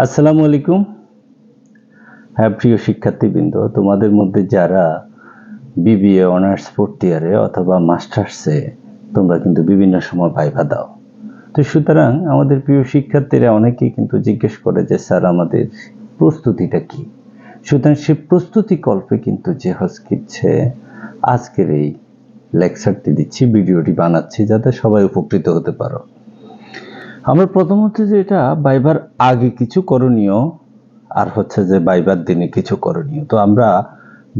আসসালামু আলাইকুম। হ্যাঁ প্রিয় শিক্ষার্থীবৃন্দ, তোমাদের মধ্যে যারা বিবিএ অনার্স ফোর্থ ইয়ারে অথবা মাস্টার্সে তোমরা কিন্তু বিভিন্ন সময় ভাইভা দাও। তো সুতরাং আমাদের প্রিয় শিক্ষার্থীরা অনেকেই কিন্তু জিজ্ঞেস করে যে, স্যার, আমাদের প্রস্তুতিটা কি? সুতরাং সে প্রস্তুতি কল্পে কিন্তু যে হচ্ছে আজকের এই লেকচারটি দিচ্ছি, ভিডিওটি বানাচ্ছি, যাতে সবাই উপকৃত হতে পারো। আমরা প্রথমত যেটা বাইবার আগে কিছু করণীয়, আর হচ্ছে যে বাইবার দিনে কিছু করণীয়। তো আমরা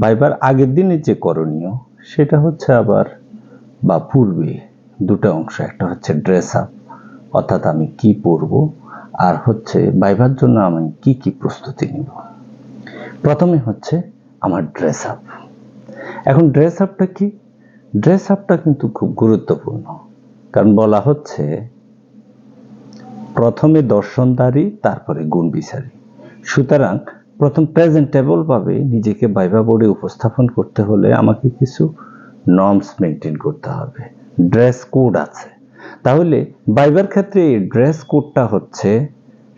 বাইবার আগের দিনে যে করণীয়, সেটা হচ্ছে আবার বা পূর্বে দুটো অংশ। একটা হচ্ছে ড্রেস আপ অর্থাৎ আমি কি পরব, আর হচ্ছে বাইবার জন্য আমি কি কি প্রস্তুতি নিব। প্রথমে হচ্ছে আমার ড্রেস আপ এখন ড্রেস আপটা কি? ড্রেস আপটা কিন্তু খুব গুরুত্বপূর্ণ, কারণ বলা হচ্ছে প্রথমে দর্শনদারি তারপরে গুণ বিচারী। সুতরাং প্রথম প্রেজেন্টেবল ভাবে নিজেকে বাইবা বোর্ডে উপস্থাপন করতে হলে আমাকে কিছু নর্মস মেনটেন করতে হবে। ড্রেস কোড আছে। তাহলে বাইবার ক্ষেত্রে এই ড্রেস কোডটা হচ্ছে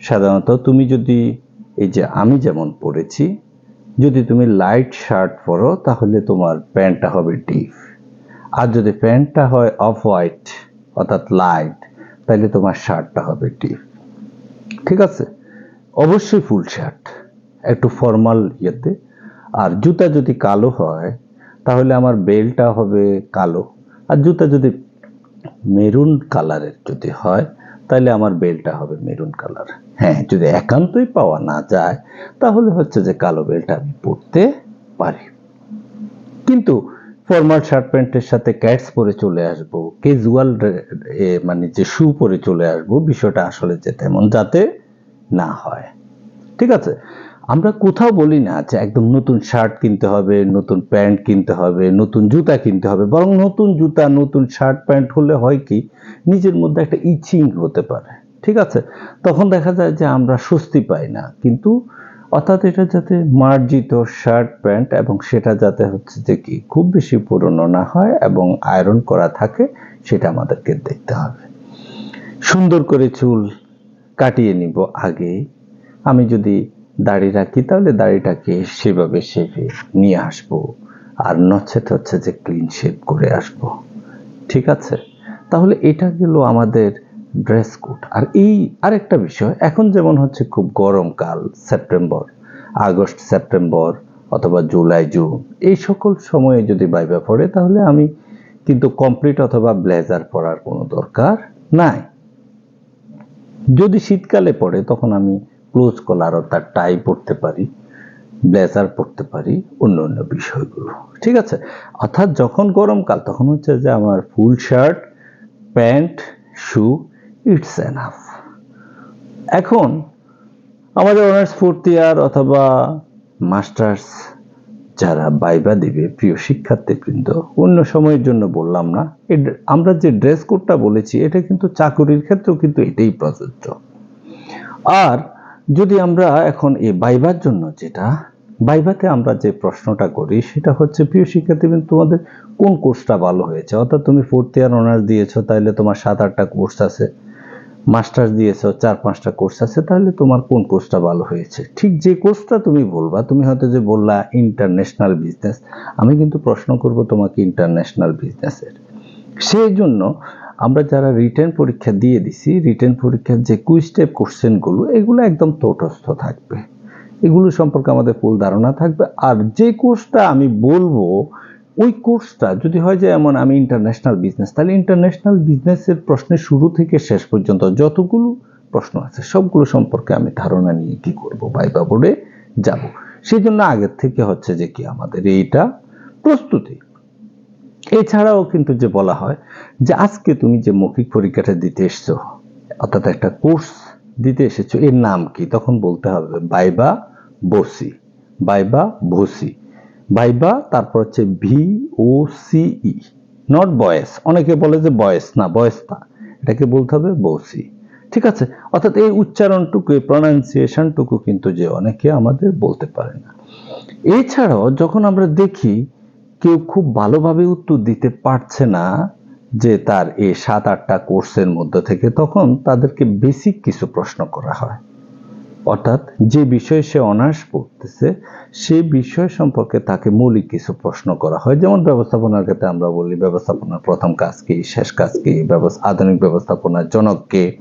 সাধারণত তুমি যদি এই যে আমি যেমন পড়েছি যদি তুমি লাইট শার্ট পরো, তাহলে তোমার প্যান্টটা হবে ডিপ। আর যদি প্যান্টটা হয় অফ হোয়াইট অর্থাৎ লাইট তাহলে তোমার শার্টটা হবে ডিপ ঠিক আছে? অবশ্যই ফুল শার্ট। একটু ফর্মাল ইয়েতে। আর জুতা যদি কালো হয়, তাহলে আমার বেলটা হবে কালো। আর জুতা যদি মেরুন কালারের যদি হয় তাহলে আমার বেলটা হবে মেরুন কালার। হ্যাঁ যদি একান্তই পাওয়া না যায়, তাহলে হচ্ছে যে কালো বেলটা আমি পরতে পারি। কিন্তু ফর্মাল শার্ট প্যান্টের সাথে ক্যাটস পরে চলে আসব ক্যাজুয়াল মানে যে শু পরে চলে আসব, বিষয়টা আসলে যে তেমন যাতে না হয়। ঠিক আছে? আমরা কোথাও বলি না যে একদম নতুন শার্ট কিনতে হবে, নতুন প্যান্ট কিনতে হবে, নতুন জুতা কিনতে হবে, বরং নতুন জুতা, নতুন শার্ট প্যান্ট হলে হয় কি, নিজের মধ্যে একটা ইচিং হতে পারে। ঠিক আছে? তখন দেখা যায় যে আমরা স্বস্তি পাই না। কিন্তু অর্থাৎ এটা যাতে মার্জিত শার্ট, প্যান্ট এবং সেটা যাতে হচ্ছে যে কি খুব বেশি পুরনো না হয় এবং আয়রন করা থাকে, সেটা আমাদেরকে দেখতে হবে। সুন্দর করে চুল কাটিয়ে নিব আগে। আমি যদি দাড়ি রাখি, তাহলে দাড়িটাকে সেভাবে শেভে নিয়ে আসব। আর নচেত হচ্ছে যে ক্লিন শেভ করে আসব। ঠিক আছে? তাহলে এটা গেল আমাদের ড্রেস কোড। আর এই আরেকটা বিষয়, এখন যেমন হচ্ছে খুব গরমকাল সেপ্টেম্বর, আগস্ট, সেপ্টেম্বর অথবা জুলাই, জুন, এই সকল সময়ে যদি বাইবা পড়ে, তাহলে আমি কিন্তু কমপ্লিট অথবা ব্লেজার পরার কোনো দরকার নাই। যদি শীতকালে পড়ে, তখন আমি ক্লোজ কলার অর্থাৎ টাই পরতে পারি, ব্লেজার পরতে পারি, অন্য অন্য বিষয়গুলো। ঠিক আছে? অর্থাৎ যখন গরমকাল তখন হচ্ছে যে আমার full shirt, pant, shoe it's enough এখন আমাদের অনার্স ফোর্থ ইয়ার অথবা মাস্টার্স যারা বাইবা দিবে, প্রিয় শিক্ষার্থীবৃন্দ, অন্য সময়ের জন্য বললাম না আমরা যে ড্রেস কোডটা বলেছি, এটা কিন্তু চাকুরির ক্ষেত্রেও কিন্তু এটাই প্রযোজ্য। আর যদি আমরা এখন এই বাইবার জন্য যেটা, বাইবাতে আমরা যে প্রশ্নটা করি, সেটা হচ্ছে, প্রিয় শিক্ষার্থীবৃন্দ, তোমাদের কোন কোর্সটা ভালো হয়েছে? অর্থাৎ তুমি ফোর্থ ইয়ার অনার্স দিয়েছ তাহলে তোমার সাত আটটা কোর্স আছে। মাস্টার্স দিয়েছ, চার পাঁচটা কোর্স আছে, তাহলে তোমার কোন কোর্সটা ভালো হয়েছে? ঠিক যে কোর্সটা তুমি বলবা, তুমি হয়তো যে বললা ইন্টারন্যাশনাল বিজনেস আমি কিন্তু প্রশ্ন করব তোমাকে ইন্টারন্যাশনাল বিজনেসের সেই জন্য আমরা যারা রিটেন পরীক্ষা দিয়ে দিছি রিটেন পরীক্ষার যে কুইজ টাইপ কোশ্চেনগুলো এগুলো একদম তটস্থ থাকবে। এগুলো সম্পর্কে আমাদের ফুল ধারণা থাকবে, আর যে কোর্সটা আমি বলব ওই কোর্সটা যদি হয় যে এমন আমি ইন্টারন্যাশনাল বিজনেস তাহলে ইন্টারন্যাশনাল বিজনেসের প্রশ্নের শুরু থেকে শেষ পর্যন্ত যতগুলো প্রশ্ন আছে, সবগুলো সম্পর্কে আমি ধারণা নিয়ে কি করব বাইবা বোর্ডে যাব। সেই জন্য আগের থেকে হচ্ছে যে কি আমাদের এইটা প্রস্তুতি। এছাড়াও কিন্তু যে বলা হয় যে আজকে তুমি যে মৌখিক পরীক্ষাটা দিতে এসছো, অর্থাৎ একটা কোর্স দিতে এসেছ, এর নাম কি? তখন বলতে হবে বাইবা বসি বাইবা ভসি বাইবা তারপর হচ্ছে ভি ও সিই নট বয়েস অনেকে বলে যে বয়েস না বয়েস না এটাকে বলতে হবে বসি। ঠিক আছে? অর্থাৎ এই উচ্চারণটুকু, এই প্রনাউন্সিয়েশনটুকু কিন্তু যে অনেকে আমাদের বলতে পারে না। এছাড়াও যখন আমরা দেখি, কেউ খুব ভালোভাবে উত্তর দিতে পারছে না যে তার এই সাত আটটা কোর্সের মধ্যে থেকে, তখন তাদেরকে বেসিক কিছু প্রশ্ন করা হয়। অর্থাৎ যে বিষয়ে সে অনার্স পড়তেছে, সেই বিষয় সম্পর্কে তাকে মৌলিক কিছু প্রশ্ন করা হয়। যেমন ব্যবস্থাপনার ক্ষেত্রে আমরা বলি, ব্যবস্থাপনার প্রথম কাজ কি, শেষ কাজ কি আধুনিক ব্যবস্থাপনার জনক কে?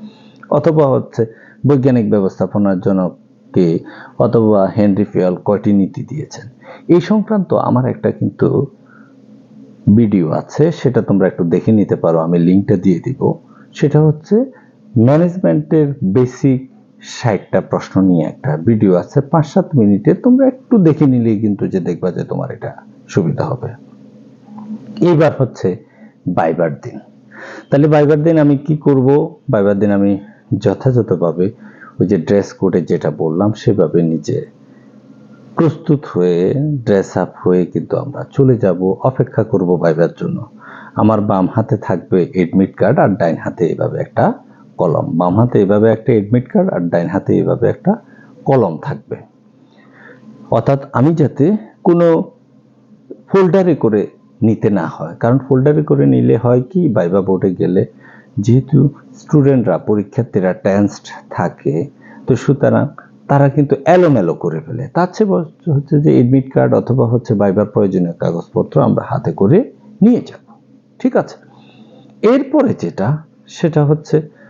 অথবা হচ্ছে বৈজ্ঞানিক ব্যবস্থাপনার জনক কে? অথবা হেনরি ফিয়াল কয়টি নীতি দিয়েছেন? এই সংক্রান্ত আমার একটা কিন্তু ভিডিও আছে, সেটা তোমরা একটু দেখে নিতে পারো, আমি লিঙ্কটা দিয়ে দিব। সেটা হচ্ছে ম্যানেজমেন্টের বেসিক ষাটটা প্রশ্ন নিয়ে একটা ভিডিও আছে পাঁচ সাত মিনিটে তোমরা একটু দেখে নিলেই কিন্তু যে দেখবা যে তোমার এটা সুবিধা হবে। এইবার হচ্ছে বাইবার দিন। তাহলে বাইবার দিন আমি কি করব? বাইবার দিন আমি যথাযথভাবে ওই যে ড্রেস কোডে যেটা বললাম, সেভাবে নিজে প্রস্তুত হয়ে ড্রেস আপ হয়ে কিন্তু আমরা চলে যাব, অপেক্ষা করব বাইবার জন্য। আমার বাম হাতে থাকবে এডমিট কার্ড আর ডাইন হাতে এভাবে একটা কলম। বাম হাতে এভাবে একটা এডমিট কার্ড আর ডাইন হাতে এভাবে একটা কলম থাকবে। অর্থাৎ আমি যাতে কোনো ফোল্ডারে করে নিতে না হয়। কারণ ফোল্ডারে করে নিলে হয় কি? বাইবা বোর্ডে গেলে যেহেতু স্টুডেন্টরা পরীক্ষার্থীরা টেন্সড থাকে, তো সুতরাং তারা কিন্তু এলোমেলো করে ফেলে। তার চেয়ে হচ্ছে যে এডমিট কার্ড অথবা হচ্ছে বাইবার প্রয়োজনীয় কাগজপত্র আমরা হাতে করে নিয়ে যাব। ঠিক আছে? এরপরে যেটা, সেটা হচ্ছে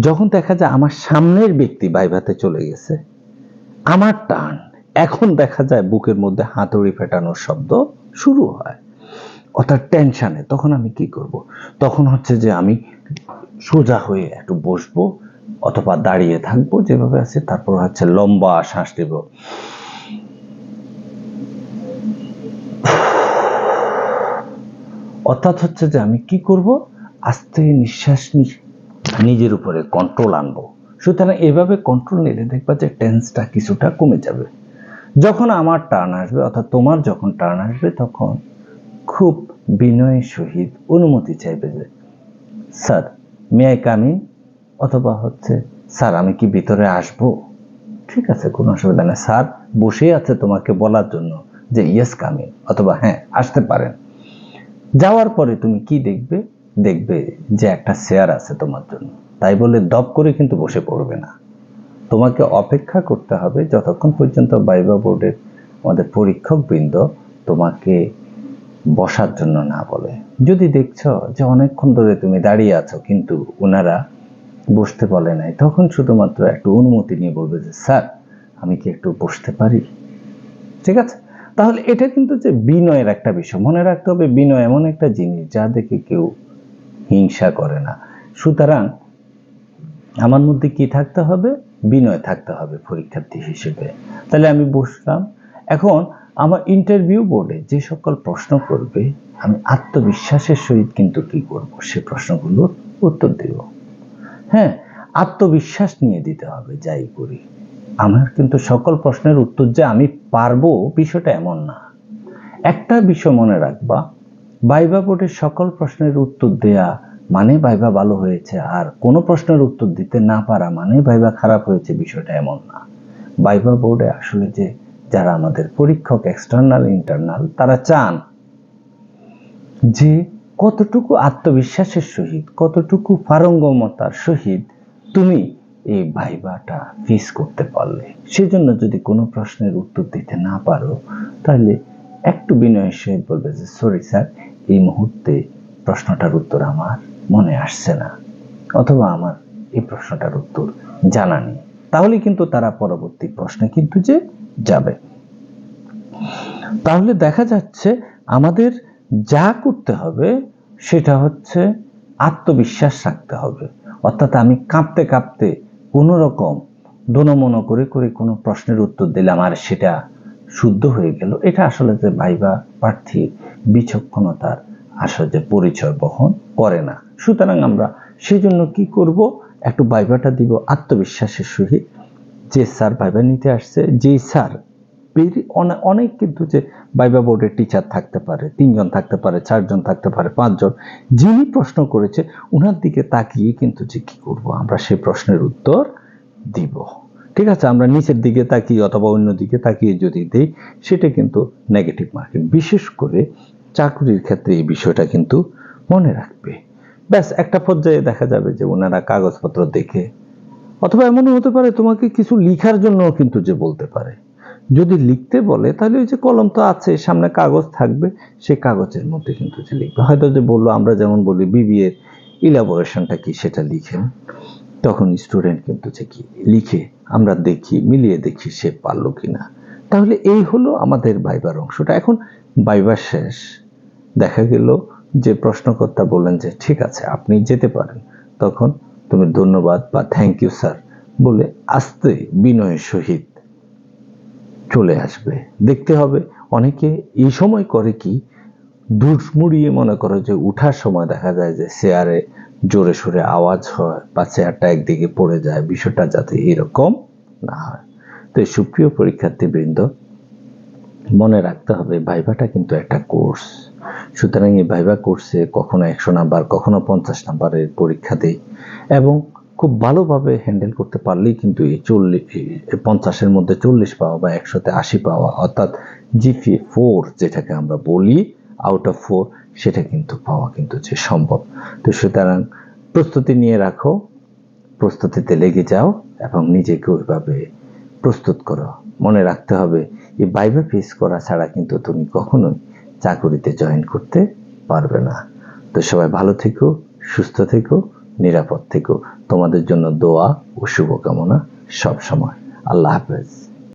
যখন দেখা যায় আমার সামনের ব্যক্তি বাইভাতে চলে গেছে, আমার টান, এখন দেখা যায় বুকের মধ্যে হাতুড়ি ফেটানোর শব্দ শুরু হয়। অর্থাৎ টেনশানে, তখন আমি কি করব? তখন হচ্ছে যে আমি সোজা হয়ে একটু বসবো, অথবা দাঁড়িয়ে থাকব যেভাবে আছে, তারপর হচ্ছে লম্বা শ্বাস দেব অর্থাৎ হচ্ছে যে আমি কি করব? আস্তে নিঃশ্বাস নি- নিজের উপরে কন্ট্রোল আনব। সুতরাং এভাবে কন্ট্রোল নিলে দেখবা যে টেন্সটা কিছুটা কমে যাবে। যখন আমার টার্ন আসবে, অর্থাৎ তোমার যখন টার্ন আসবে, তখন খুব বিনয়ের সহিত অনুমতি চাইবে যে, স্যার মে আই কামিন অথবা হচ্ছে, স্যার, আমি কি ভিতরে আসব? ঠিক আছে, কোনো অসুবিধা নেই। স্যার বসেই আছে তোমাকে বলার জন্য যে ইয়েস কামিন অথবা হ্যাঁ আসতে পারেন। যাওয়ার পরে তুমি কি দেখবে? দেখবে যে একটা শেয়ার আছে তোমার জন্য। তাই বলে দপ করে কিন্তু বসে পড়বে না। তোমাকে অপেক্ষা করতে হবে যতক্ষণ পর্যন্ত বাইবা বোর্ডের আমাদের পরীক্ষক বৃন্দ তোমাকে বসার জন্য না বলে। যদি দেখছ যে অনেকক্ষণ ধরে তুমি দাঁড়িয়ে আছো কিন্তু ওনারা বসতে বলে নাই, তখন শুধুমাত্র একটু অনুমতি নিয়ে বলবে যে, স্যার, আমি কি একটু বসতে পারি? ঠিক আছে? তাহলে এটা কিন্তু যে বিনয়ের একটা বিষয়। মনে রাখতে হবে বিনয় এমন একটা জিনিস যা দেখে কেউ হিংসা করে না। সুতরাং আমার মধ্যে কি থাকতে হবে? বিনয় থাকতে হবে পরীক্ষার্থী হিসেবে। তাহলে আমি বসলাম। এখন আমার ইন্টারভিউ বোর্ডে যে সকল প্রশ্ন করবে, আমি আত্মবিশ্বাসের সহিত কিন্তু কি করব? সে প্রশ্নগুলোর উত্তর দেব। হ্যাঁ আত্মবিশ্বাস নিয়ে দিতে হবে, যাই করি। আমার কিন্তু সকল প্রশ্নের উত্তর যে আমি পারব বিষয়টা এমন না। একটা বিষয় মনে রাখবা বাইবা বোর্ডের সকল প্রশ্নের উত্তর দেয়া মানে ভাইবা ভালো হয়েছে, আর কোনো প্রশ্নের উত্তর দিতে না পারা মানে ভাইবা খারাপ হয়েছে, বিষয়টা এমন না। ভাইবা বোর্ডে আসলে যে যারা আমাদের পরীক্ষক এক্সটার্নাল ইন্টারনাল তারা চান যে কতটুকু আত্মবিশ্বাসের সহিত, কতটুকু পারঙ্গমতার সহিত তুমি এই ভাইবাটা ফেস করতে পারলে। সেজন্য যদি কোনো প্রশ্নের উত্তর দিতে না পারো, তাহলে একটু বিনয়ের সহিত বলবে যে সরি স্যার এই মুহূর্তে প্রশ্নটার উত্তর আমার মনে আসছে না, অথবা আমার এই প্রশ্নটার উত্তর জানা নেই। তাহলে কিন্তু তারা পরবর্তী প্রশ্নে কিন্তু যে যাবে। তাহলে দেখা যাচ্ছে আমাদের যা করতে হবে সেটা হচ্ছে আত্মবিশ্বাস রাখতে হবে। অর্থাৎ আমি কাঁপতে কাঁপতে কোনো রকম দনমনো করে করে কোনো প্রশ্নের উত্তর দিলাম আর সেটা শুদ্ধ হয়ে গেল। এটা আসলে যে ভাইবা প্রার্থী বিচক্ষণতার আসলে যে পরিচয় বহন করে না। সুতরাং আমরা সেই জন্য কি করব? একটু ভাইবাটা দিব আত্মবিশ্বাসের সহিত। যে স্যার ভাইবা নিতে আসছে যে স্যার অনেক কিন্তু যে বাইবা বোর্ডের টিচার থাকতে পারে, তিনজন থাকতে পারে, চারজন থাকতে পারে, পাঁচজন, যিনি প্রশ্ন করেছে ওনার দিকে তাকিয়ে কিন্তু যে কি করব? আমরা সেই প্রশ্নের উত্তর দিব। ঠিক আছে, আমরা নিচের দিকে তাকিয়ে অথবা অন্য দিকে তাকিয়ে যদি দিই, সেটা কিন্তু নেগেটিভ মার্কিং বিশেষ করে চাকরির ক্ষেত্রে এই বিষয়টা কিন্তু মনে রাখবে। ব্যাস, একটা পর্যায়ে দেখা যাবে যে ওনারা কাগজপত্র দেখে, অথবা এমনও হতে পারে তোমাকে কিছু লিখার জন্য কিন্তু যে বলতে পারে। যদি লিখতে বলে, তাহলে ওই যে কলম তো আছে, সামনে কাগজ থাকবে সেই কাগজের মধ্যে কিন্তু যে লিখবে। হয়তো যে বলল, আমরা যেমন বলি বিবিএর ইলাবোরেশনটা কি সেটা লিখেন। তখন স্টুডেন্ট কিন্তু যে কি লিখে আমরা দেখি, মিলিয়ে দেখি সে পারল কিনা। তাহলে এই হলো আমাদের বাইবার অংশটা। এখন বাইবার শেষ। দেখা গেল যে প্রশ্নকর্তা বললেন যে, ঠিক আছে, আপনি যেতে পারেন। তখন তুমি ধন্যবাদ বা থ্যাংক ইউ স্যার বলে আস্তে বিনয়ের সহিত চলে আসবে। দেখতে হবে, অনেকে এই সময় করে কি দুড়মুড়িয়ে মনে করো যে, উঠার সময় দেখা যায় যে চেয়ারে জোরে সোরে আওয়াজ হয়, বা চেয়ারটা একদিকে পড়ে যায়, বিষয়টা যাতে এরকম না হয়। তো এই সুপ্রিয় পরীক্ষার্থীবৃন্দ, মনে রাখতে হবে, ভাইভাটা কিন্তু একটা কোর্স। সুতরাং এই ভাইভা কোর্সে কখনো একশো নাম্বার, কখনো পঞ্চাশ নাম্বারের পরীক্ষা দেয় এবং খুব ভালোভাবে হ্যান্ডেল করতে পারলেই কিন্তু এই চল্লিশ পঞ্চাশের মধ্যে চল্লিশ পাওয়া বা একশোতে আশি পাওয়া, অর্থাৎ জিপিএ ফোর যেটাকে আমরা বলি, আউট অফ ফোর সেটা কিন্তু পাওয়া কিন্তু যে সম্ভব। তো সুতরাং প্রস্তুতি নিয়ে রাখো, প্রস্তুতিতে লেগে যাও এবং নিজেকে ওইভাবে প্রস্তুত করো। মনে রাখতে হবে, এই বাইবে ফেস করা ছাড়া কিন্তু তুমি কখনোই চাকুরিতে জয়েন করতে পারবে না। তো সবাই ভালো থেকো, সুস্থ থেকো, নিরাপদ থেকো। তোমাদের জন্য দোয়া ও শুভকামনা সব সময় আল্লাহ হাফেজ।